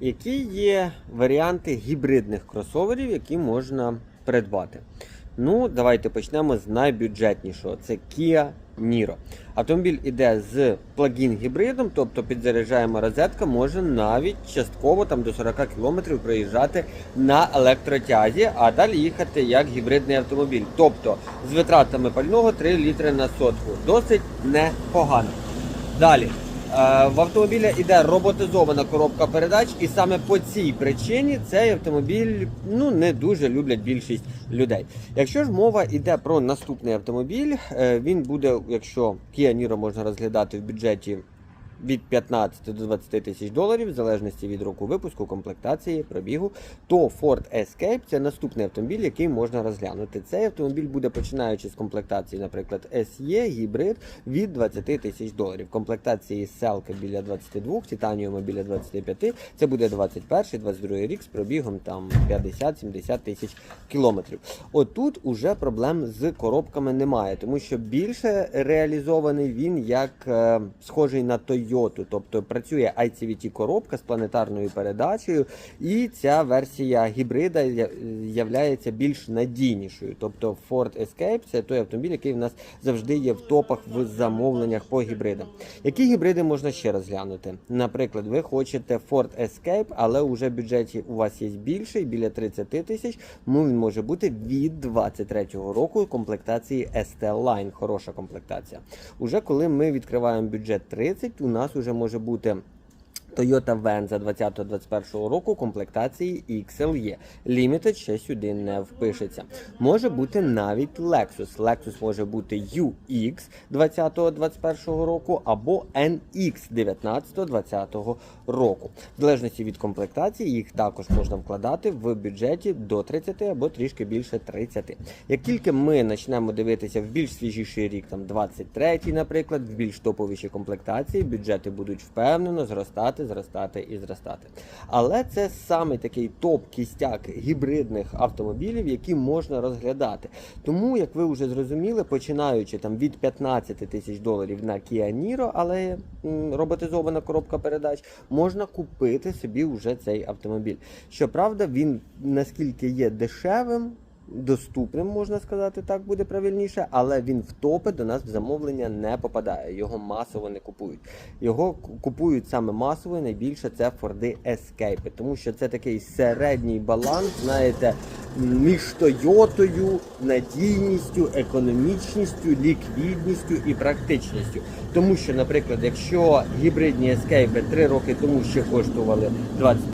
Які є варіанти гібридних кросоверів, які можна придбати? Ну, давайте почнемо з найбюджетнішого. Це Kia Niro. Автомобіль іде з плагін гібридом, тобто підзаряджаємо розетка, може навіть частково там до 40 км проїжджати на електротязі, а далі їхати як гібридний автомобіль. Тобто з витратами пального 3 літри на сотку. Досить непогано. Далі. Е, В автомобіля йде роботизована коробка передач, і саме по цій причині цей автомобіль ну не дуже люблять більшість людей. Якщо ж мова йде про наступний автомобіль, е, він буде, якщо Kia Niro можна розглядати в бюджеті від 15 до 20 тисяч доларів, в залежності від року випуску, комплектації, пробігу, то Ford Escape це наступний автомобіль, який можна розглянути. Цей автомобіль буде починаючи з комплектації, наприклад, SE, гібрид від 20 тисяч доларів. Комплектації селка біля 22, титаніума біля 25. Це буде 21, 22 рік з пробігом там 50-70 тисяч кілометрів. Отут уже проблем з коробками немає, тому що більше реалізований він як е, схожий на Toyota, тобто працює ICVT коробка з планетарною передачею, і ця версія гібрида являється більш надійнішою. Тобто Ford Escape це той автомобіль, який в нас завжди є в топах в замовленнях по гібридам. Які гібриди можна ще розглянути? Наприклад, ви хочете Ford Escape, але вже в бюджеті у вас є більший, біля 30 тисяч. Ну він може бути від 23-го року комплектації ST Line. Хороша комплектація. Уже коли ми відкриваємо бюджет 30, у нас уже може бути. Toyota Venza 20-21 року комплектації XLE. Limited ще сюди не впишеться. Може бути навіть Lexus. Lexus може бути UX 20-21 року або NX 19-20 року. В залежності від комплектації їх також можна вкладати в бюджеті до 30 або трішки більше 30. Як тільки ми почнемо дивитися в більш свіжіший рік, там 23-й, наприклад, в більш топовіші комплектації, бюджети будуть впевнено зростати, зростати і зростати. Але це саме такий топ-кістяк гібридних автомобілів, які можна розглядати. Тому, як ви вже зрозуміли, починаючи там від 15 тисяч доларів на Kia Niro, але роботизована коробка передач, можна купити собі вже цей автомобіль. Щоправда, він наскільки є дешевим. Доступним, можна сказати, так буде правильніше, але він в топи до нас в замовлення не попадає. Його масово не купують. Його купують саме масово, найбільше це Форди Escape, тому що це такий середній баланс, знаєте, між Тойотою, надійністю, економічністю, ліквідністю і практичністю. Тому що, наприклад, якщо гібридні Escape 3 роки тому ще коштували 20